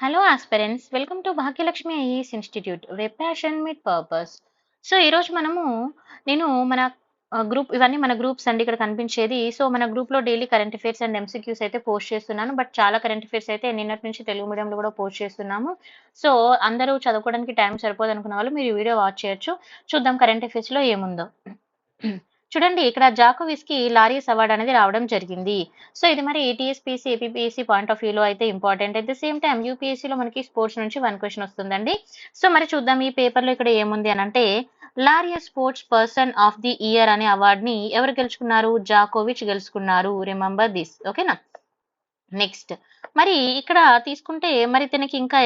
Hello aspirants welcome to Bhagyalakshmi IAS institute web passion with purpose so ఈరోజు మనము నేను మన గ్రూప్ ఇవన్నీ మన గ్రూప్స్ అండి ఇక్కడ కనిపించేది. సో మన గ్రూప్లో daily current affairs and MCQs అయితే పోస్ట్ చేస్తున్నాను. బట్ చాలా కరెంట్ అఫేర్స్ అయితే నిన్నటి నుంచి తెలుగు మీడియంలో కూడా పోస్ట్ చేస్తున్నాము. సో అందరూ చదువుకోవడానికి టైం సరిపోదు అనుకున్న వాళ్ళు మీరు వీడియో వాచ్ చేయొచ్చు. చూద్దాం కరెంట్ అఫేర్స్లో ఏముందో. చూడండి ఇక్కడ జాకోవిస్కి లారీ అవార్డ్ అనేది రావడం జరిగింది. సో ఇది మరి ఏటీఎస్పీసీ ఏపీపీఎస్సీ పాయింట్ ఆఫ్ వ్యూలో అయితే important. At the same time యూపీఎస్సీలో మనకి స్పోర్ట్స్ నుంచి వన్ క్వశ్చన్ వస్తుందండి. సో మరి చూద్దాం ఈ పేపర్లో ఇక్కడ ఏముంది అని అంటే Laureus sports person of the year అనే అవార్డుని ఎవరు గెలుచుకున్నారు? జాకోవిచ్ గెలుచుకున్నారు. రిమెంబర్ దిస్ ఓకేనా నెక్స్ట్ మరి ఇక్కడ తీసుకుంటే మరి తనకి ఇంకా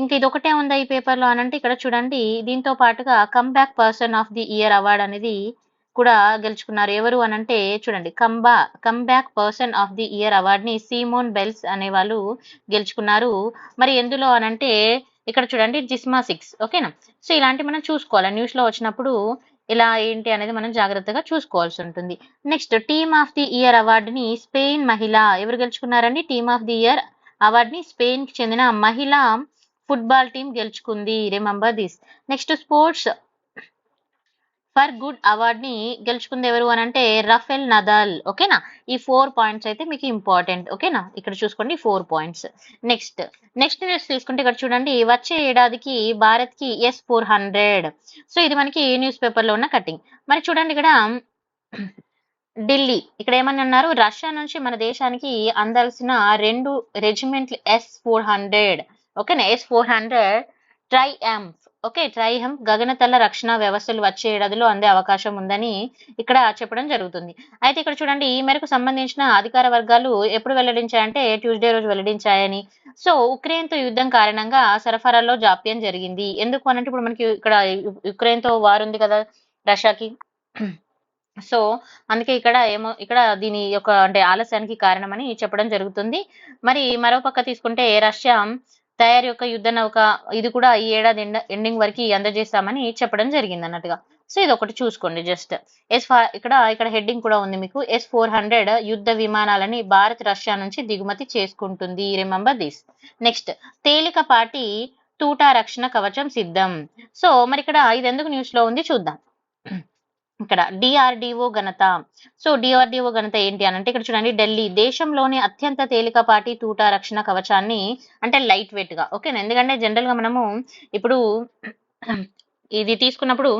ఇంకా ఇది ఒకటే ఉందా ఈ పేపర్లో అని అంటే ఇక్కడ చూడండి దీంతో పాటుగా comeback person of the year award అనేది కూడా గెలుచుకున్నారు. ఎవరు అని అంటే చూడండి కంబా comeback person of the year అవార్డుని సీమోన్ బెల్స్ అనే వాళ్ళు గెలుచుకున్నారు. మరి ఎందులో అనంటే ఇక్కడ చూడండి జిస్మా సిక్స్ ఓకేనా సో ఇలాంటి మనం చూసుకోవాలి. న్యూస్లో వచ్చినప్పుడు ఇలా ఏంటి అనేది మనం జాగ్రత్తగా చూసుకోవాల్సి ఉంటుంది. Next team of the year అవార్డుని స్పెయిన్ మహిళ ఎవరు గెలుచుకున్నారండి? టీమ్ ఆఫ్ ది ఇయర్ అవార్డుని స్పెయిన్కి స్పెయిన్కి చెందిన మహిళ ఫుట్బాల్ టీం గెలుచుకుంది. Remember this next sports for good అవార్డ్ని గెలుచుకుంది ఎవరు అని అంటే రఫెల్ నదాల్ ఓకేనా? ఈ ఫోర్ పాయింట్స్ అయితే మీకు ఇంపార్టెంట్ ఓకేనా? ఇక్కడ చూసుకోండి four points. Next next news తీసుకుంటే ఇక్కడ చూడండి వచ్చే ఏడాదికి భారత్కి ఎస్ ఫోర్ హండ్రెడ్. సో ఇది మనకి న్యూస్ పేపర్లో ఉన్న కటింగ్. మరి చూడండి ఇక్కడ ఢిల్లీ ఇక్కడ ఏమని అన్నారు? రష్యా నుంచి మన దేశానికి అందాల్సిన రెండు రెజిమెంట్లు ఎస్ ఫోర్ హండ్రెడ్ ఓకేనా? S four hundred triumph okay triumph గగనతల రక్షణ వ్యవస్థలు వచ్చే ఏడాదిలో అందే అవకాశం ఉందని ఇక్కడ చెప్పడం జరుగుతుంది. అయితే ఇక్కడ చూడండి ఈ మేరకు సంబంధించిన అధికార వర్గాలు ఎప్పుడు వెల్లడించాయంటే ట్యూస్డే రోజు వెల్లడించాయని. సో ఉక్రెయిన్తో యుద్ధం కారణంగా సరఫరాలో జాప్యం జరిగింది. ఎందుకు అనంటే ఇప్పుడు మనకి ఇక్కడ ఉక్రెయిన్తో వారు ఉంది కదా రష్యాకి. సో అందుకే ఇక్కడ ఏమో ఇక్కడ దీని యొక్క అంటే ఆలస్యానికి కారణమని చెప్పడం జరుగుతుంది. మరి మరో పక్క తీసుకుంటే రష్యా తయారీ యొక్క యుద్ధ నౌక ఇది కూడా ఈ ఏడాది ఎండింగ్ వరకు అందజేస్తామని చెప్పడం జరిగింది అన్నట్టుగా. సో ఇది ఒకటి చూసుకోండి జస్ట్. ఎస్ ఇక్కడ ఇక్కడ హెడ్డింగ్ కూడా ఉంది మీకు. ఎస్ ఫోర్ హండ్రెడ్ యుద్ధ విమానాలని భారత్ రష్యా నుంచి దిగుమతి చేసుకుంటుంది. రిమెంబర్ దిస్ నెక్స్ట్ తేలికపాటి తూటా రక్షణ కవచం సిద్ధం. సో మరి ఇక్కడ ఇది ఎందుకు న్యూస్లో ఉంది చూద్దాం. ఇక్కడ డిఆర్డిఓ ఘనత. సో డిఆర్డిఓ ఘనత ఏంటి అని అంటే ఇక్కడ చూడండి ఢిల్లీ దేశంలోని అత్యంత తేలికపాటి తూటా రక్షణ కవచాన్ని అంటే లైట్ వెయిట్గా. ఓకేనా ఎందుకంటే జనరల్గా మనము ఇప్పుడు ఇది తీసుకున్నప్పుడు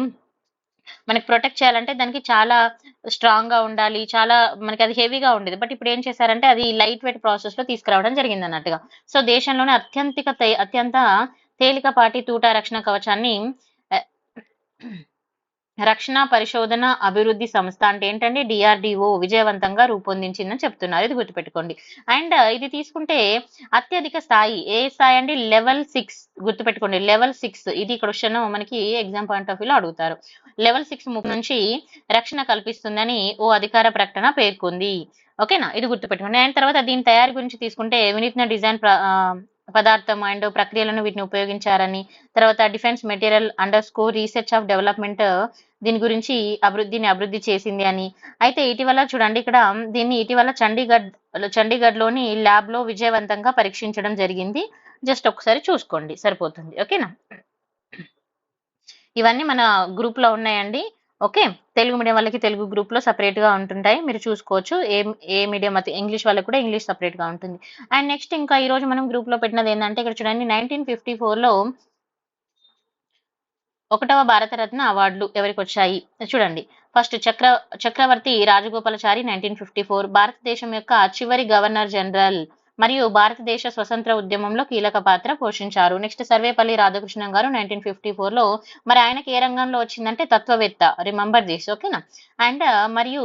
మనకి ప్రొటెక్ట్ చేయాలంటే దానికి చాలా స్ట్రాంగ్గా ఉండాలి చాలా మనకి అది హెవీగా ఉండేది. బట్ ఇప్పుడు ఏం చేశారంటే అది లైట్ వెయిట్ ప్రాసెస్లో తీసుకురావడం జరిగింది అన్నట్టుగా. సో దేశంలోనే అత్యంతిక అత్యంత తేలికపాటి తూటా రక్షణ కవచాన్ని రక్షణ పరిశోధన అభివృద్ధి సంస్థ అంటే ఏంటంటే డిఆర్డిఓ విజయవంతంగా రూపొందించిందని చెప్తున్నారు. ఇది గుర్తుపెట్టుకోండి. అండ్ ఇది తీసుకుంటే అత్యధిక స్థాయి ఏ స్థాయి అండి? లెవెల్ సిక్స్ గుర్తుపెట్టుకోండి. లెవెల్ సిక్స్ ఇది క్వశ్చన్ మనకి ఎగ్జామ్ పాయింట్ ఆఫ్ వ్యూలో అడుగుతారు. లెవెల్ సిక్స్ నుంచి రక్షణ కల్పిస్తుందని ఓ అధికార ప్రకటన పేర్కొంది. ఓకేనా? ఇది గుర్తుపెట్టుకోండి. అండ్ తర్వాత దీని తయారీ గురించి తీసుకుంటే వినూత్న డిజైన్ పదార్థం అండ్ ప్రక్రియలను వీటిని ఉపయోగించారని తర్వాత defence material under score research of development దీని గురించి అభివృద్ధిని అభివృద్ధి చేసింది అని. అయితే ఇటీవల చూడండి ఇక్కడ దీన్ని ఇటీవల చండీగఢ్ చండీగఢ్లోని ల్యాబ్లో విజయవంతంగా పరీక్షించడం జరిగింది. జస్ట్ ఒకసారి చూసుకోండి సరిపోతుంది. ఓకేనా? ఇవన్నీ మన గ్రూప్లో ఉన్నాయండి. ఓకే. తెలుగు మీడియం వాళ్ళకి తెలుగు గ్రూప్లో సపరేట్గా ఉంటుంటాయి. మీరు చూసుకోవచ్చు. ఏ ఏ మీడియం అయితే ఇంగ్లీష్ వాళ్ళకి కూడా ఇంగ్లీష్ సపరేట్గా ఉంటుంది. అండ్ నెక్స్ట్ ఇంకా ఈరోజు మనం గ్రూప్లో పెట్టినది ఏంటంటే ఇక్కడ చూడండి నైన్టీన్ ఫిఫ్టీ ఫోర్లో ఒకటవ భారతరత్న అవార్డులు ఎవరికి వచ్చాయి చూడండి. ఫస్ట్ చక్ర Chakravarti Rajagopalachari nineteen fifty four భారతదేశం యొక్క చివరి గవర్నర్ జనరల్ మరియు భారతదేశ స్వతంత్ర ఉద్యమంలో కీలక పాత్ర పోషించారు. నెక్స్ట్ సర్వేపల్లి రాధాకృష్ణన్ గారు నైన్టీన్ ఫిఫ్టీ ఫోర్లో మరి ఆయనకి ఏ రంగంలో వచ్చిందంటే తత్వవేత్త రిమెంబర్ దిస్ ఓకేనా అండ్ మరియు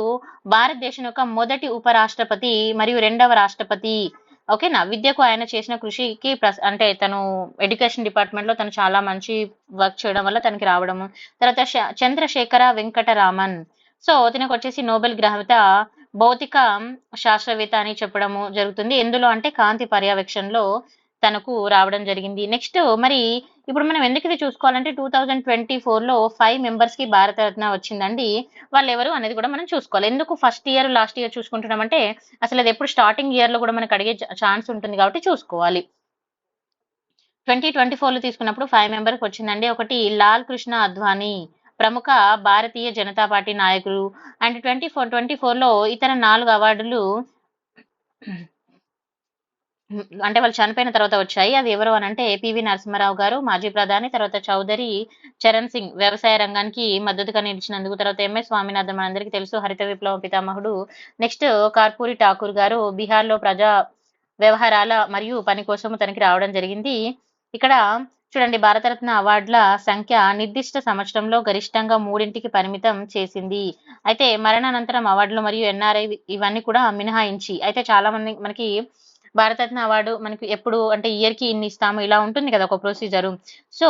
భారతదేశం యొక్క మొదటి ఉపరాష్ట్రపతి మరియు రెండవ రాష్ట్రపతి ఓకేనా విద్యకు ఆయన చేసిన కృషికి అంటే తను ఎడ్యుకేషన్ డిపార్ట్మెంట్లో తను చాలా మంచి వర్క్ చేయడం వల్ల తనకి రావడము. తర్వాత చంద్రశేఖర వెంకట రామన్ సో అతనికి వచ్చేసి నోబెల్ గ్రహీత భౌతిక శాస్త్రవేత్త అని చెప్పడము జరుగుతుంది. ఎందులో అంటే కాంతి పర్యవేక్షణలో తనకు రావడం జరిగింది. నెక్స్ట్ మరి ఇప్పుడు మనం ఎందుకు ఇది చూసుకోవాలంటే టూ థౌజండ్ ట్వంటీ ఫోర్లో ఫైవ్ మెంబర్స్కి భారతరత్న వచ్చిందండి. వాళ్ళు ఎవరు అనేది కూడా మనం చూసుకోవాలి. ఎందుకు ఫస్ట్ ఇయర్ లాస్ట్ ఇయర్ చూసుకుంటున్నామంటే అసలు అది ఎప్పుడు స్టార్టింగ్ ఇయర్లో కూడా మనకు అడిగే ఛాన్స్ ఉంటుంది కాబట్టి చూసుకోవాలి. ట్వంటీ ట్వంటీ ఫోర్లో తీసుకున్నప్పుడు ఫైవ్ మెంబర్కి వచ్చిందండి. ఒకటి లాల్ కృష్ణ అద్వానీ ప్రముఖ భారతీయ జనతా పార్టీ నాయకులు అండ్ ట్వంటీ ఫోర్ ట్వంటీ ఫోర్లో ఇతర నాలుగు అవార్డులు అంటే వాళ్ళు చనిపోయిన తర్వాత వచ్చాయి. అది ఎవరు అని అంటే పివి నరసింహారావు గారు మాజీ ప్రధాని తర్వాత చౌదరి చరణ్ సింగ్. వ్యవసాయ రంగానికి మద్దతుగా నిలిచినందుకు తర్వాత ఎంఎస్ స్వామినాథన్ మనందరికీ తెలుసు. హరిత విప్లవ పితామహుడు. నెక్స్ట్ కార్పూరి ఠాకూర్ గారు బీహార్లో ప్రజా వ్యవహారాల మరియు పని కోసం తనకి రావడం జరిగింది. ఇక్కడ చూడండి భారతరత్న అవార్డుల సంఖ్య నిర్దిష్ట సంవత్సరంలో గరిష్టంగా మూడింటికి పరిమితం చేసింది. అయితే మరణానంతరం అవార్డులు మరియు ఎన్ఆర్ఐ ఇవన్నీ కూడా మినహాయించి అయితే చాలా మంది మనకి భారతరత్న అవార్డు మనకి ఎప్పుడు అంటే ఇయర్కి ఇన్ని ఇస్తాము ఇలా ఉంటుంది కదా ఒక ప్రొసీజర్. సో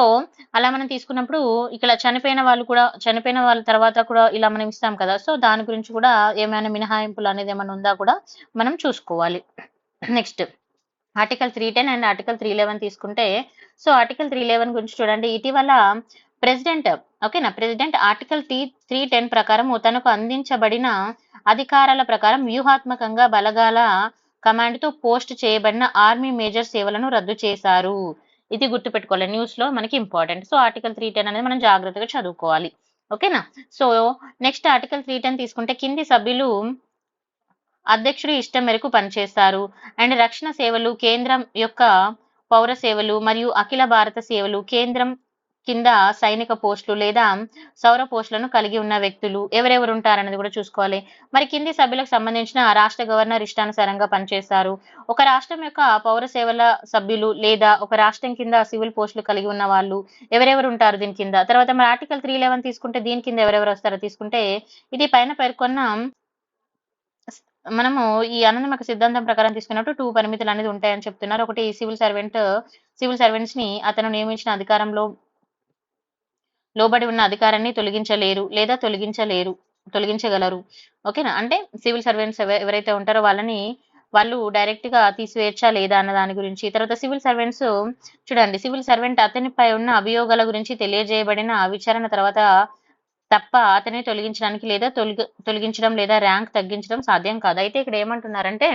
అలా మనం తీసుకున్నప్పుడు ఇక్కడ చనిపోయిన వాళ్ళు కూడా చనిపోయిన వాళ్ళ తర్వాత కూడా ఇలా మనం ఇస్తాం కదా. సో దాని గురించి కూడా ఏమైనా మినహాయింపులు అనేది ఏమైనా ఉందా కూడా మనం చూసుకోవాలి. Next. Article three ten and article three eleven తీసుకుంటే సో ఆర్టికల్ త్రీ లెవెన్ గురించి చూడండి. ఇటీవల ప్రెసిడెంట్ ఓకేనా president article T three ten ప్రకారం తనకు అందించబడిన అధికారాల ప్రకారం వ్యూహాత్మకంగా బలగాల కమాండ్తో పోస్ట్ చేయబడిన ఆర్మీ మేజర్ సేవలను రద్దు చేశారు. ఇది గుర్తుపెట్టుకోవాలి. న్యూస్లో మనకి important so article three ten అనేది మనం జాగ్రత్తగా చదువుకోవాలి. ఓకేనా so next article three ten తీసుకుంటే కింది సభ్యులు అధ్యక్షుడి ఇష్టం మేరకు పనిచేస్తారు. అండ్ రక్షణ సేవలు కేంద్రం యొక్క పౌర సేవలు మరియు అఖిల భారత సేవలు కేంద్రం కింద సైనిక పోస్టులు లేదా సౌర పోస్టులను కలిగి ఉన్న వ్యక్తులు ఎవరెవరు ఉంటారనేది కూడా చూసుకోవాలి. మరి కింది సభ్యులకు సంబంధించిన రాష్ట్ర గవర్నర్ ఇష్టానుసారంగా పనిచేస్తారు. ఒక రాష్ట్రం యొక్క పౌర సేవల సభ్యులు లేదా ఒక రాష్ట్రం కింద సివిల్ పోస్టులు కలిగి ఉన్న వాళ్ళు ఎవరెవరు ఉంటారు దీని కింద? తర్వాత మరి ఆర్టికల్ త్రీ లెవెన్ తీసుకుంటే దీని కింద ఎవరెవరు వస్తారో తీసుకుంటే ఇది పైన పేర్కొన్న మనము ఈ ఆనందమక సిద్ధాంతం ప్రకారం తీసుకున్నప్పుడు టూ పరిమితులు అనేది ఉంటాయని చెప్తున్నారు. ఒకటి సివిల్ సర్వెంట్ సివిల్ సర్వెంట్స్ని అతను నియమించిన అధికారంలో లోబడి ఉన్న అధికారాన్ని తొలగించలేరు లేదా తొలగించలేరు తొలగించగలరు. ఓకేనా? అంటే సివిల్ సర్వెంట్స్ ఎవరైతే ఉంటారో వాళ్ళని వాళ్ళు డైరెక్ట్గా తీసివేయచ్చా లేదా అన్న దాని గురించి. తర్వాత సివిల్ సర్వెంట్స్ చూడండి. సివిల్ సర్వెంట్ అతనిపై ఉన్న అభియోగాల గురించి తెలియజేయబడిన విచారణ తర్వాత తప్ప అతని తొలగించడానికి లేదా తొలగి తొలగించడం లేదా ర్యాంక్ తగ్గించడం సాధ్యం కాదు. అయితే ఇక్కడ ఏమంటున్నారంటే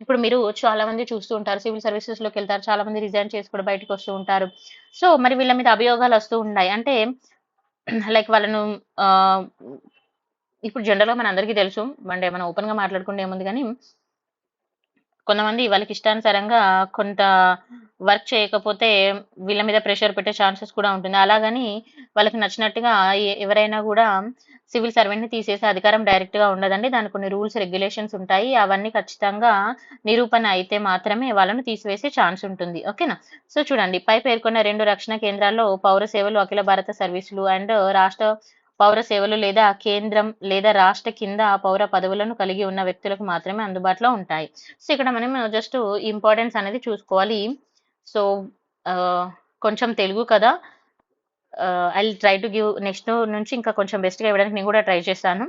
ఇప్పుడు మీరు చాలా మంది చూస్తూ ఉంటారు సివిల్ సర్వీసెస్లోకి వెళ్తారు చాలా మంది రిజైన్ చేసి కూడా బయటకు వస్తూ ఉంటారు. సో మరి వీళ్ళ మీద అభియోగాలు వస్తూ ఉన్నాయి. అంటే లైక్ వాళ్ళను ఇప్పుడు జనరల్గా మన అందరికీ తెలుసు అంటే మనం ఓపెన్గా మాట్లాడుకుంటే ఏముంది కానీ కొంతమంది వాళ్ళకి ఇష్టానుసారంగా కొంత వర్క్ చేయకపోతే వీళ్ళ మీద ప్రెషర్ పెట్టే ఛాన్సెస్ కూడా ఉంటుంది. అలాగని వాళ్ళకి నచ్చినట్టుగా ఎవరైనా కూడా సివిల్ సర్వెంట్ని తీసేసే అధికారం డైరెక్ట్గా ఉండదండి. దానికి కొన్ని రూల్స్ రెగ్యులేషన్స్ ఉంటాయి. అవన్నీ ఖచ్చితంగా నిరూపణ అయితే మాత్రమే వాళ్ళను తీసివేసే ఛాన్స్ ఉంటుంది. ఓకేనా? సో చూడండి. పై పేర్కొన్న రెండు రక్షణ కేంద్రాల్లో పౌర సేవలు అఖిల భారత సర్వీసులు అండ్ రాష్ట్ర పౌర సేవలు లేదా కేంద్రం లేదా రాష్ట్ర కింద పౌర పదవులను కలిగి ఉన్న వ్యక్తులకు మాత్రమే అందుబాటులో ఉంటాయి. సో ఇక్కడ మనం జస్ట్ ఇంపార్టెన్స్ అనేది చూసుకోవాలి. సో కొంచెం తెలుగు కదా. I try to give next నుంచి ఇంకా కొంచెం బెస్ట్గా ఇవ్వడానికి నేను కూడా ట్రై చేస్తాను.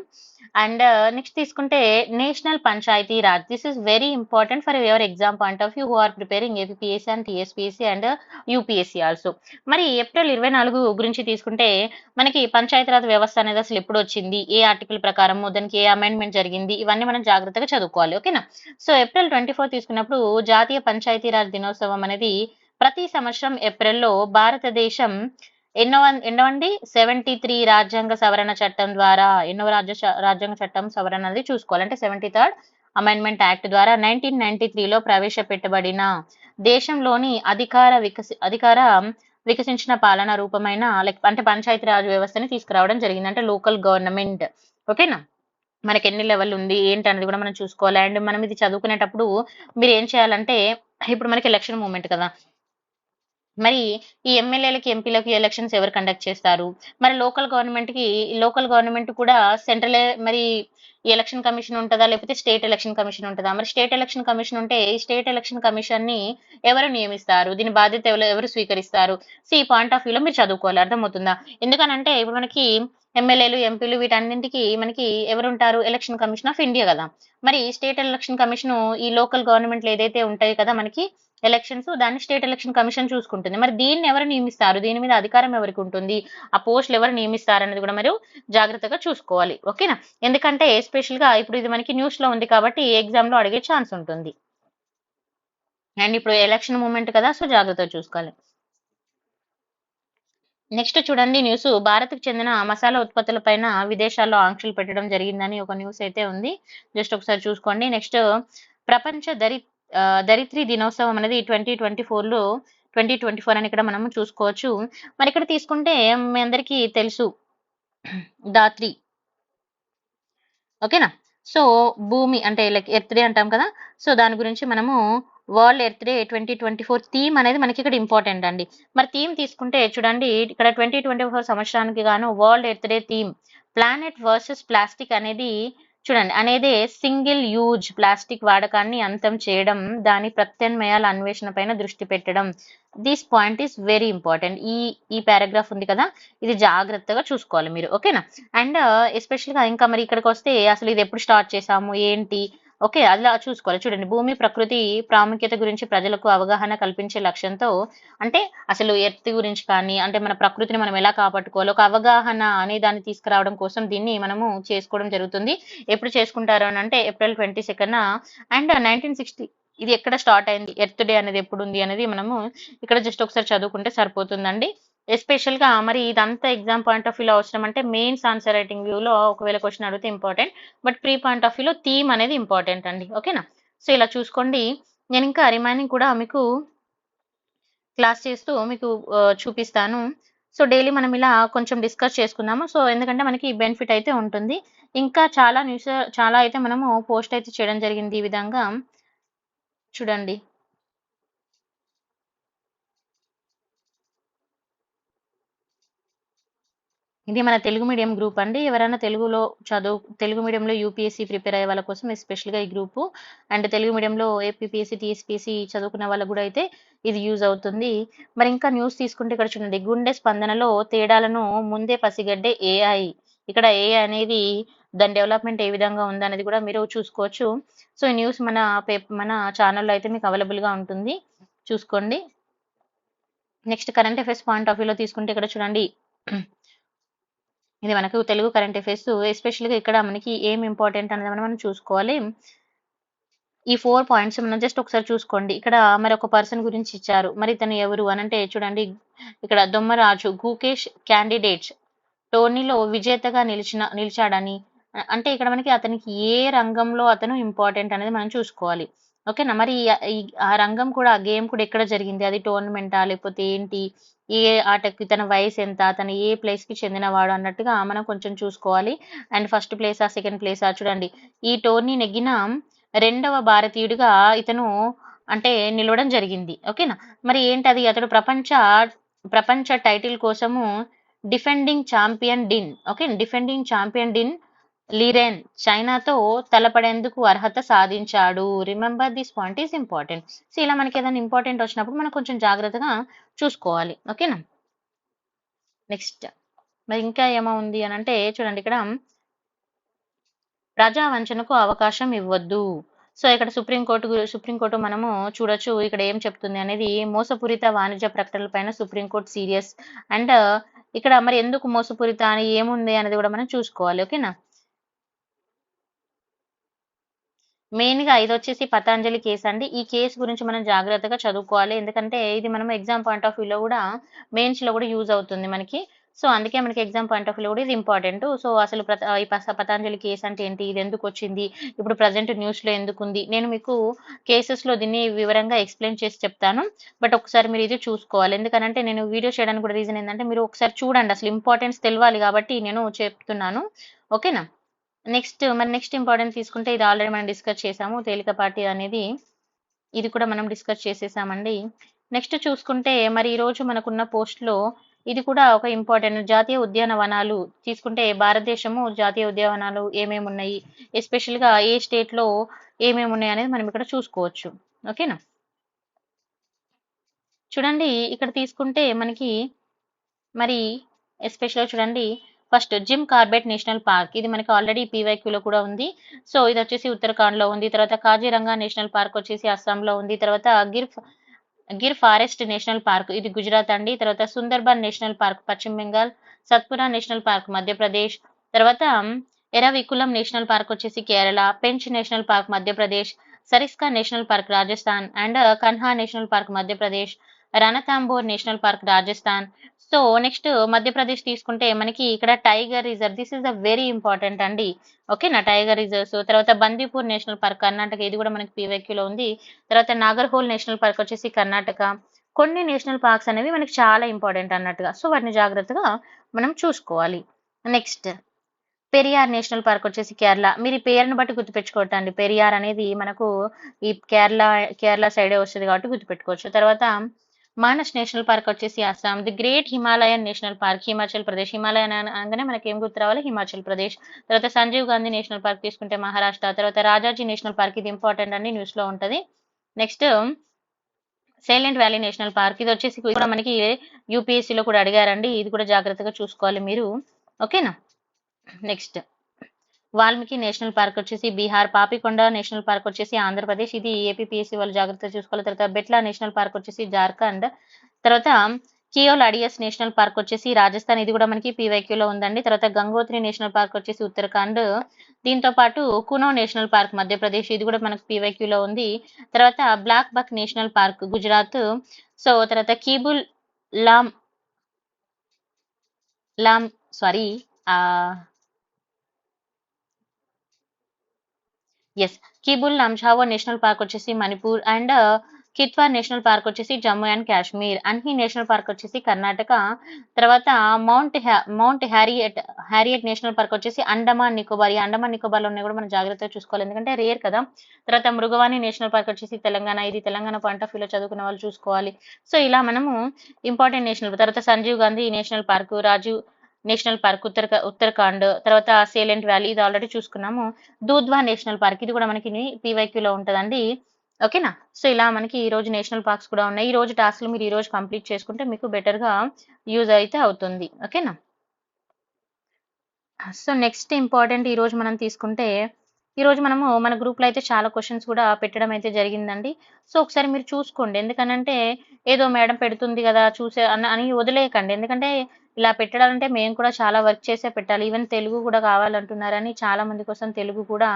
అండ్ నెక్స్ట్ uh, తీసుకుంటే national panchayati raj this is very important for your exam point of view who are preparing APSC and TSPSC and UPSC also మరి ఏప్రిల్ ఇరవై నాలుగు గురించి తీసుకుంటే మనకి పంచాయతీరాజ్ వ్యవస్థ అనేది అసలు ఎప్పుడు వచ్చింది? ఏ ఆర్టికల్ ప్రకారం దానికి ఏ అమెండ్మెంట్ జరిగింది? ఇవన్నీ మనం జాగ్రత్తగా చదువుకోవాలి ఓకేనా సో ఏప్రిల్ ట్వంటీ ఫోర్ తీసుకున్నప్పుడు జాతీయ పంచాయతీరాజ్ దినోత్సవం అనేది ప్రతి సంవత్సరం ఏప్రిల్లో భారతదేశం ఎన్నో ఎన్నోండి సెవెంటీ త్రీ రాజ్యాంగ సవరణ చట్టం ద్వారా ఎన్నో రాజ్య రాజ్యాంగ చట్టం సవరణ అనేది చూసుకోవాలి. అంటే సెవెంటీ థర్డ్ అమెండ్మెంట్ యాక్ట్ ద్వారా నైన్టీన్ నైన్టీ త్రీలో ప్రవేశపెట్టబడిన దేశంలోని అధికార వికసి అధికార వికసించిన పాలన రూపమైన లైక్ అంటే పంచాయతీరాజ్ వ్యవస్థని తీసుకురావడం జరిగింది. అంటే లోకల్ గవర్నమెంట్ ఓకేనా మనకి ఎన్ని లెవెల్ ఉంది ఏంటి అనేది కూడా మనం చూసుకోవాలి. అండ్ మనం ఇది చదువుకునేటప్పుడు మీరు ఏం చేయాలంటే ఇప్పుడు మనకి ఎలక్షన్ మూమెంట్ కదా. మరి ఈ ఎమ్మెల్యేలకు ఎంపీలకు ఎలక్షన్స్ ఎవరు కండక్ట్ చేస్తారు? మరి లోకల్ గవర్నమెంట్కి లోకల్ గవర్నమెంట్ కూడా సెంట్రల్ మరి ఎలక్షన్ కమిషన్ ఉంటుందా? లేకపోతే స్టేట్ ఎలక్షన్ కమిషన్ ఉంటుందా? మరి స్టేట్ ఎలక్షన్ కమిషన్ ఉంటే ఈ స్టేట్ ఎలక్షన్ కమిషన్ని ఎవరు నియమిస్తారు? దీని బాధ్యత ఎవరు ఎవరు స్వీకరిస్తారు? సో ఈ పాయింట్ ఆఫ్ వ్యూలో మీరు చదువుకోవాలి. అర్థమవుతుందా? ఎందుకనంటే ఇప్పుడు మనకి ఎమ్మెల్యేలు ఎంపీలు వీటన్నింటికి మనకి ఎవరు ఉంటారు ఎలక్షన్ కమిషన్ ఆఫ్ ఇండియా కదా. మరి స్టేట్ ఎలక్షన్ కమిషన్ ఈ లోకల్ గవర్నమెంట్లు ఏదైతే ఉంటాయి కదా మనకి ఎలక్షన్స్ దాన్ని స్టేట్ ఎలక్షన్ కమిషన్ చూసుకుంటుంది. మరి దీన్ని ఎవరు నియమిస్తారు? దీని మీద అధికారం ఎవరికి ఉంటుంది? ఆ పోస్టులు ఎవరు నియమిస్తారు అనేది కూడా మరి జాగ్రత్తగా చూసుకోవాలి. ఓకేనా? ఎందుకంటే స్పెషల్గా ఇప్పుడు ఇది మనకి న్యూస్లో ఉంది కాబట్టి ఎగ్జామ్లో అడిగే ఛాన్స్ ఉంటుంది. అండ్ ఇప్పుడు ఎలక్షన్ మూమెంట్ కదా సో జాగ్రత్తగా చూసుకోవాలి. నెక్స్ట్ చూడండి న్యూస్ భారత్కు చెందిన మసాలా ఉత్పత్తుల పైన విదేశాల్లో ఆంక్షలు పెట్టడం జరిగిందని ఒక న్యూస్ అయితే ఉంది. జస్ట్ ఒకసారి చూసుకోండి. నెక్స్ట్ ప్రపంచ దరి దరిత్రి దినోత్సవం అనేది ట్వంటీ ట్వంటీ ఫోర్లో ట్వంటీ ట్వంటీ ఫోర్ అని ఇక్కడ మనం చూసుకోవచ్చు. మరి ఇక్కడ తీసుకుంటే మీ అందరికీ తెలుసు దాత్రి. ఓకేనా? సో భూమి అంటే లైక్ ఎర్త్ డే అంటాం కదా? సో దాని గురించి మనము world earth day twenty twenty four theme అనేది మనకి ఇక్కడ ఇంపార్టెంట్ అండి. మరి థీమ్ తీసుకుంటే చూడండి ఇక్కడ ట్వంటీ ట్వంటీ ఫోర్ సంవత్సరానికి గాను world earth day theme planet versus plastic అనేది చూడండి అనేది సింగిల్ యూజ్ ప్లాస్టిక్ వాడకాన్ని అంతం చేయడం దాని ప్రత్యామ్నాయాల అన్వేషణ పైన దృష్టి పెట్టడం. This point is very important ఈ ఈ పారాగ్రాఫ్ ఉంది కదా ఇది జాగ్రత్తగా చూసుకోవాలి మీరు ఓకేనా? అండ్ uh, ఎస్పెషల్గా ఇంకా మరి ఇక్కడికి వస్తే అసలు ఇది ఎప్పుడు స్టార్ట్ చేసాము ఏంటి? ఓకే అలా చూసుకోవాలి. చూడండి భూమి ప్రకృతి ప్రాముఖ్యత గురించి ప్రజలకు అవగాహన కల్పించే లక్ష్యంతో అంటే అసలు ఎర్త్ గురించి కానీ అంటే మన ప్రకృతిని మనం ఎలా కాపాడుకోవాలి ఒక అవగాహన అనే దాన్ని తీసుకురావడం కోసం దీన్ని మనము చేసుకోవడం జరుగుతుంది. ఎప్పుడు చేసుకుంటారు అని అంటే April twenty second and nineteen sixty ఇది ఎక్కడ స్టార్ట్ అయింది? ఎర్త్ డే అనేది ఎప్పుడు ఉంది అనేది మనము ఇక్కడ జస్ట్ ఒకసారి చదువుకుంటే సరిపోతుందండి. ఎస్పెషల్గా మరి ఇదంతా ఎగ్జామ్ పాయింట్ ఆఫ్ వ్యూలో అవసరం అంటే మెయిన్స్ ఆన్సర్ రైటింగ్ వ్యూలో ఒకవేళ క్వశ్చన్ అడిగితే important but pre point of వ్యూలో థీమ్ అనేది ఇంపార్టెంట్ అండి. ఓకేనా? సో ఇలా చూసుకోండి. నేను ఇంకా రిమైనింగ్ కూడా మీకు క్లాస్ చేస్తూ మీకు చూపిస్తాను. సో డైలీ మనం ఇలా కొంచెం డిస్కస్ చేసుకుందాము. సో ఎందుకంటే మనకి బెనిఫిట్ అయితే ఉంటుంది. ఇంకా చాలా న్యూస్ చాలా అయితే మనము పోస్ట్ అయితే చేయడం జరిగింది ఈ విధంగా. చూడండి. ఇది మన తెలుగు మీడియం గ్రూప్ అండి. ఎవరైనా తెలుగులో చదువు తెలుగు మీడియంలో యూపీఎస్సీ ప్రిపేర్ అయ్యే వాళ్ళ కోసం ఎస్పెషల్గా ఈ గ్రూపు అండ్ తెలుగు మీడియంలో ఏపీపీఎస్సీ టీఎస్పీఎస్సీ చదువుకున్న వాళ్ళకు కూడా అయితే ఇది యూజ్ అవుతుంది. మరి ఇంకా న్యూస్ తీసుకుంటే ఇక్కడ చూడండి. గుండె స్పందనలో తేడాలను ముందే పసిగడ్డే ఏఐ ఇక్కడ ఏఐ అనేది దాని డెవలప్మెంట్ ఏ విధంగా ఉందనేది కూడా మీరు చూసుకోవచ్చు. సో ఈ న్యూస్ మన పేపర్ మన ఛానల్లో అయితే మీకు అవైలబుల్గా ఉంటుంది. చూసుకోండి. Next current affairs point of వ్యూలో తీసుకుంటే ఇక్కడ చూడండి. ఇది మనకు తెలుగు కరెంట్ అఫైర్స్ ఎస్పెషల్గా ఇక్కడ మనకి ఏం ఇంపార్టెంట్ అనేది మనం చూసుకోవాలి. ఈ ఫోర్ పాయింట్స్ మనం జస్ట్ ఒకసారి చూసుకోండి. ఇక్కడ మరి ఒక పర్సన్ గురించి ఇచ్చారు. మరి ఇతను ఎవరు అని అంటే చూడండి ఇక్కడ దొమ్మరాజు గూకేష్ క్యాండిడేట్స్ టోర్నీలో విజేతగా నిలిచిన నిలిచాడని. అంటే ఇక్కడ మనకి అతనికి ఏ రంగంలో అతను ఇంపార్టెంట్ అనేది మనం చూసుకోవాలి. ఓకేనా? మరి ఆ రంగం కూడా ఆ గేమ్ కూడా ఎక్కడ జరిగింది? అది టోర్నమెంటా? లేకపోతే ఏంటి? ఏ ఆటకి తన వయసు ఎంత? తను ఏ ప్లేస్కి చెందినవాడు? అన్నట్టుగా మనం కొంచెం చూసుకోవాలి. అండ్ ఫస్ట్ ప్లేసా సెకండ్ ప్లేసా చూడండి. ఈ టోర్నీ నెగ్గిన రెండవ భారతీయుడిగా ఇతను అంటే నిలవడం జరిగింది. ఓకేనా? మరి ఏంటది? అతడు ప్రపంచ ప్రపంచ టైటిల్ కోసము defending champion Ding okay defending champion Ding Liren చైనాతో తలపడేందుకు అర్హత సాధించాడు. Remember this point is important so ఇలా మనకి ఏదైనా ఇంపార్టెంట్ వచ్చినప్పుడు మనం కొంచెం జాగ్రత్తగా చూసుకోవాలి. ఓకేనా నెక్స్ట్ మరి ఇంకా ఏమో ఉంది అని అంటే చూడండి ఇక్కడ. ప్రజా వంచనకు అవకాశం ఇవ్వద్దు. సో ఇక్కడ సుప్రీంకోర్టు సుప్రీంకోర్టు మనము చూడొచ్చు. ఇక్కడ ఏం చెప్తుంది అనేది మోసపూరిత వాణిజ్య ప్రకటనలపైన సుప్రీంకోర్టు సీరియస్ అండ్ ఇక్కడ మరి ఎందుకు మోసపూరిత అని ఏముంది అనేది కూడా మనం చూసుకోవాలి. ఓకేనా మెయిన్గా ఇది వచ్చేసి పతాంజలి కేసు అండి. ఈ కేసు గురించి మనం జాగ్రత్తగా చదువుకోవాలి. ఎందుకంటే ఇది మనం ఎగ్జామ్ పాయింట్ ఆఫ్ వ్యూలో కూడా మెయిన్స్లో కూడా యూజ్ అవుతుంది మనకి. సో అందుకే మనకి ఎగ్జామ్ పాయింట్ ఆఫ్ వ్యూ కూడా ఇది ఇంపార్టెంట్. సో అసలు ఈ పతాంజలి కేసు అంటే ఏంటి? ఇది ఎందుకు వచ్చింది? ఇప్పుడు ప్రజెంట్ న్యూస్లో ఎందుకు ఉంది? నేను మీకు కేసెస్లో దీన్ని వివరంగా ఎక్స్ప్లెయిన్ చేసి చెప్తాను. బట్ ఒకసారి మీరు ఇది చూసుకోవాలి. ఎందుకంటే నేను వీడియో చేయడానికి కూడా రీజన్ ఏంటంటే మీరు ఒకసారి చూడండి. అసలు ఇంపార్టెన్స్ తెలియాలి కాబట్టి నేను చెప్తున్నాను. ఓకేనా? నెక్స్ట్ మరి నెక్స్ట్ ఇంపార్టెంట్ తీసుకుంటే ఇది ఆల్రెడీ మనం డిస్కస్ చేసాము. తేలికపాటి అనేది ఇది కూడా మనం డిస్కస్ చేసేసామండి. నెక్స్ట్ చూసుకుంటే మరి ఈరోజు మనకున్న పోస్ట్లో ఇది కూడా ఒక ఇంపార్టెంట్ జాతీయ ఉద్యానవనాలు తీసుకుంటే భారతదేశము జాతీయ ఉద్యానవనాలు ఏమేమి ఉన్నాయి? ఎస్పెషల్గా ఏ స్టేట్లో ఏమేమి ఉన్నాయి అనేది మనం ఇక్కడ చూసుకోవచ్చు. ఓకేనా చూడండి ఇక్కడ తీసుకుంటే మనకి మరి ఎస్పెషల్గా చూడండి first Jim Corbett national park. ఇది మనకి ఆల్రెడీ లో కూడా ఉంది. సో ఇది వచ్చేసి ఉత్తరాఖండ్లో ఉంది. తర్వాత కాజీరంగా నేషనల్ పార్క్ వచ్చేసి అస్సాంలో ఉంది. తర్వాత Gir Gir forest national park ఇది గుజరాత్ అండి. తర్వాత Sundarban national park Paschim Bengal Satpura national park Madhya Pradesh. తర్వాత ఎరవికులం నేషనల్ పార్క్ వచ్చేసి Kerala Pench national park Madhya Pradesh Sariska national park Rajasthan and Kanha national park Madhya Pradesh. Ranthambore national park Rajasthan. So next Madhya Pradesh తీసుకుంటే మనకి ఇక్కడ tiger reserve this is the very important అండి. ఓకేనా? Tiger reserves తర్వాత Bandipur national park Karnataka ఇది కూడా మనకి పీవైక్యూలో లో ఉంది. తర్వాత నాగర్హోల్ నేషనల్ పార్క్ వచ్చేసి కర్ణాటక. కొన్ని నేషనల్ పార్క్స్ అనేవి మనకి చాలా ఇంపార్టెంట్ అన్నట్టుగా సో వాటిని జాగ్రత్తగా మనం చూసుకోవాలి. నెక్స్ట్ పెరియార్ నేషనల్ పార్క్ వచ్చేసి కేరళ. మీరు ఈ పేరుని బట్టి గుర్తుపెట్టుకోవటండి పెరియార్ అనేది మనకు ఈ కేరళ కేరళ సైడే వస్తుంది కాబట్టి గుర్తుపెట్టుకోవచ్చు. తర్వాత మానస్ నేషనల్ పార్క్ వచ్చేసి Assam. The great Himalayan national park Himachal Pradesh. Himalayan అనగానే మనకి ఏం గుర్తు రావాలి? హిమాచల్ ప్రదేశ్. తర్వాత సంజీవ్ గాంధీ నేషనల్ పార్క్ తీసుకుంటే మహారాష్ట్ర. తర్వాత రాజాజీ నేషనల్ పార్క్ ఇది ఇంపార్టెంట్ అండి న్యూస్లో ఉంటది. Next silent valley national park. ఇది వచ్చేసి కూడా మనకి యూపీఎస్సీలో లో కూడా అడిగారండి. ఇది కూడా జాగ్రత్తగా చూసుకోవాలి మీరు. ఓకేనా? నెక్స్ట్ వాల్మీకి నేషనల్ పార్క్ వచ్చేసి బీహార్ పాపికొండ నేషనల్ పార్క్ వచ్చేసి ఆంధ్రప్రదేశ్. ఇది ఏపీఎస్సి వాళ్ళు జాగ్రత్తగా చూసుకోవాలి. తర్వాత బెట్లా నేషనల్ పార్క్ వచ్చేసి జార్ఖండ్. తర్వాత కియోల్ అడియస్ నేషనల్ పార్క్ వచ్చేసి రాజస్థాన్. ఇది కూడా మనకి పీవైక్యూలో లో ఉందండి. తర్వాత గంగోత్రి నేషనల్ పార్క్ వచ్చేసి ఉత్తరాఖండ్. దీంతో పాటు కునో నేషనల్ పార్క్ మధ్యప్రదేశ్. ఇది కూడా మనకు పీవైక్యూలో లో ఉంది. తర్వాత blackbuck national park Gujarat. So తర్వాత Keibul Lam Lam sorry yes Keibul Lamjao national park వచ్చేసి Manipur and Kishtwar national park వచ్చేసి Jammu and Kashmir Anshi national park వచ్చేసి కర్ణాటక తర్వాత mount mount Harriet Harriet national park వచ్చేసి అండమాన్ నికోబార్ ఈ అండమాన్ నికోబార్లో ఉన్నాయి కూడా మనం జాగ్రత్తగా చూసుకోవాలి. ఎందుకంటే రేర్ కదా. తర్వాత మృగవాణి నేషనల్ పార్క్ వచ్చేసి తెలంగాణ. ఇది తెలంగాణ పాయింట్ ఆఫ్ వ్యూలో చదువుకునే వాళ్ళు చూసుకోవాలి. సో ఇలా మనము ఇంపార్టెంట్ నేషనల్ తర్వాత Sanjeev Gandhi national park Rajiv national park Uttara Uttarakhand తర్వాత సేలెంట్ వ్యాలీ ఇది ఆల్రెడీ చూసుకున్నాము. దూద్వా నేషనల్ పార్క్ ఇది కూడా మనకి పీవైక్యూలో లో ఓకేనా? సో ఇలా మనకి ఈ రోజు నేషనల్ పార్క్స్ కూడా ఉన్నాయి. ఈ రోజు టాస్క్లు మీరు ఈ రోజు కంప్లీట్ చేసుకుంటే మీకు బెటర్గా యూజ్ అయితే అవుతుంది. ఓకేనా? సో నెక్స్ట్ ఇంపార్టెంట్ ఈ రోజు మనం తీసుకుంటే ఈ రోజు మనము మన గ్రూప్లో అయితే చాలా క్వశ్చన్స్ కూడా పెట్టడం అయితే జరిగిందండి. సో ఒకసారి మీరు చూసుకోండి. ఎందుకనంటే ఏదో మేడం పెడుతుంది కదా చూసే అని వదిలేయకండి. ఎందుకంటే ఇలా పెట్టాలంటే మేము కూడా చాలా వర్క్ చేసే పెట్టాలి. ఈవెన్ తెలుగు కూడా కావాలంటున్నారని చాలా మంది కోసం తెలుగు కూడా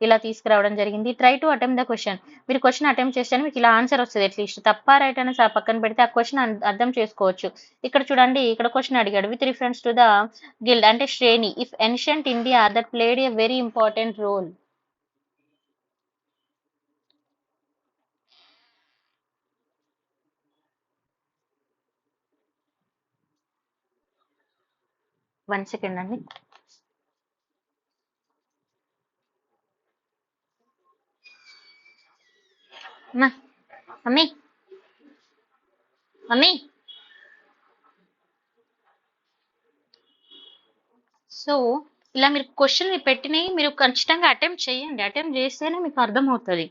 ఇలా తీసుకురావడం జరిగింది. Try to attempt the question మీరు క్వశ్చన్ అటెంప్ట్ చేస్తే మీకు ఇలా ఆన్సర్ వస్తుంది. అట్లీస్ట్ తప్ప రైట్ అని పక్కన పెడితే ఆ క్వశ్చన్ అర్థం చేసుకోవచ్చు. ఇక్కడ చూడండి ఇక్కడ క్వశ్చన్ అడిగాడు. With reference to the guild అంటే శ్రేణి. If ancient India that played a very important role one second అండి అమ్మా మమ్మీ మమ్మీ సో ఇలా మీరు క్వశ్చన్ పెట్టినవి మీరు ఖచ్చితంగా అటెంప్ట్ చేయండి. అటెంప్ట్ చేస్తేనే మీకు అర్థమవుతుంది.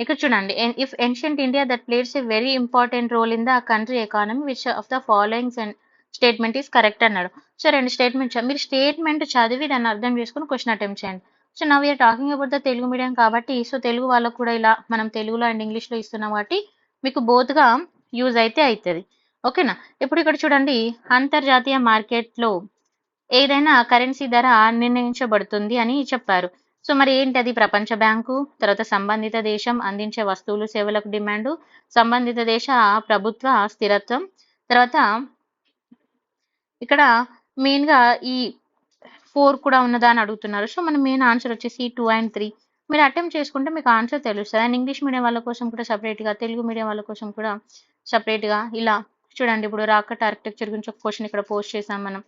ఇక్కడ చూడండి. If ancient India that plays a very important role in the country economy which of the followings and statement is correct అన్నాడు. సో రెండు స్టేట్మెంట్ మీరు స్టేట్మెంట్ చదివి దాన్ని అర్థం చేసుకుని క్వశ్చన్ అటెంప్ట్ చేయండి. సో నా we are talking about the Telugu medium కాబట్టి సో తెలుగు వాళ్ళకు కూడా ఇలా మనం తెలుగులో అండ్ ఇంగ్లీష్లో ఇస్తున్నాం కాబట్టి మీకు బోత్గా యూజ్ అయితే అవుతుంది ఓకేనా ఇప్పుడు ఇక్కడ చూడండి అంతర్జాతీయ మార్కెట్లో ఏదైనా కరెన్సీ ధర నిర్ణయించబడుతుంది అని చెప్పారు. సో మరి ఏంటి అది ప్రపంచ బ్యాంకు తర్వాత సంబంధిత దేశం అందించే వస్తువులు సేవలకు డిమాండ్ సంబంధిత దేశ ప్రభుత్వ స్థిరత్వం తర్వాత ఇక్కడ మెయిన్గా ఈ ఫోర్ కూడా ఉన్నదా అని అడుగుతున్నారు. సో మన మెయిన్ ఆన్సర్ వచ్చేసి టూ అండ్ త్రీ మీరు అటెంప్ట్ చేసుకుంటే మీకు ఆన్సర్ తెలుస్తుంది. అండ్ ఇంగ్లీష్ మీడియం వాళ్ళ కోసం కూడా సపరేట్గా తెలుగు మీడియం వాళ్ళ కోసం కూడా సపరేట్గా ఇలా చూడండి. ఇప్పుడు రాకెట్ ఆర్కిటెక్చర్ గురించి ఒక క్వశ్చన్ ఇక్కడ పోస్ట్ చేసాం మనం.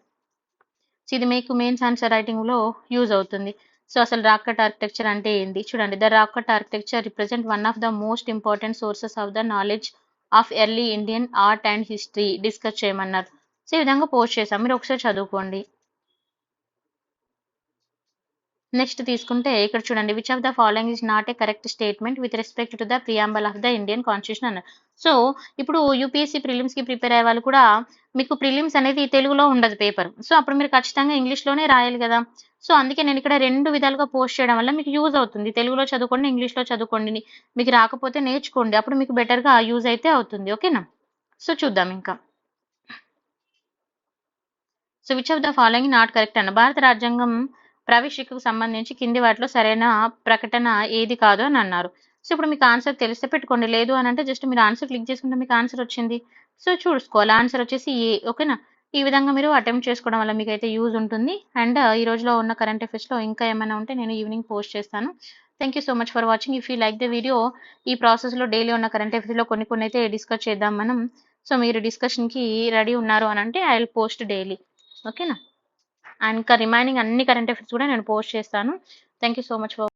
సో ఇది మీకు మెయిన్స్ ఆన్సర్ రైటింగ్లో యూజ్ అవుతుంది. సో అసలు రాకెట్ ఆర్కిటెక్చర్ అంటే ఏంది? చూడండి. The rocket architecture represent one of the most important sources of the knowledge of early Indian art and history discuss చేయమన్నారు. సో ఈ విధంగా పోస్ట్ చేసాం మీరు ఒకసారి చదువుకోండి. నెక్స్ట్ తీసుకుంటే ఇక్కడ చూడండి. Which of the following is not a correct statement with respect to the preamble of the Indian constitution అన్నారు సో ఇప్పుడు యూపీఎస్సీ ప్రిలిమ్స్కి ప్రిపేర్ అయ్యే వాళ్ళు కూడా మీకు ప్రిలిమ్స్ అనేది తెలుగులో ఉండదు పేపర్ సో అప్పుడు మీరు ఖచ్చితంగా ఇంగ్లీష్లోనే రాయాలి కదా. సో అందుకే నేను ఇక్కడ రెండు విధాలుగా పోస్ట్ చేయడం వల్ల మీకు యూజ్ అవుతుంది. తెలుగులో చదువుకోండి ఇంగ్లీష్లో చదువుకోండి. మీకు రాకపోతే నేర్చుకోండి. అప్పుడు మీకు బెటర్గా యూజ్ అయితే అవుతుంది. ఓకేనా? సో చూద్దాం ఇంకా. So which of the following not correct అన్న? భారత రాజ్యాంగం ప్రవేశికకు సంబంధించి కింది వాటిలో సరైన ప్రకటన ఏది కాదు అని అన్నారు. సో ఇప్పుడు మీకు ఆన్సర్ తెలిస్తే పెట్టుకోండి. లేదు అని అంటే జస్ట్ మీరు ఆన్సర్ క్లిక్ చేసుకుంటే మీకు ఆన్సర్ వచ్చింది. సో చూసుకోవాలి. ఆన్సర్ వచ్చేసి ఏ ఓకేనా ఈ విధంగా మీరు అటెంప్ట్ చేసుకోవడం వల్ల మీకు అయితే యూజ్ ఉంటుంది. అండ్ uh, ఈ రోజులో ఉన్న కరెంట్ అఫైర్స్లో ఇంకా ఏమైనా ఉంటే నేను ఈవినింగ్ పోస్ట్ చేస్తాను. Thank you so much for watching if you like the video ఈ ప్రాసెస్లో డైలీ ఉన్న కరెంట్ అఫైర్స్లో కొన్ని కొన్ని అయితే డిస్కస్ చేద్దాం మనం. సో మీరు డిస్కషన్కి రెడీ ఉన్నారు అని అంటే ఐ విల్ పోస్ట్ డైలీ ఓకేనా? అండ్ ఇంకా రిమైనింగ్ అన్ని కరెంట్ అఫైర్స్ కూడా నేను పోస్ట్ చేస్తాను. Thank you so much for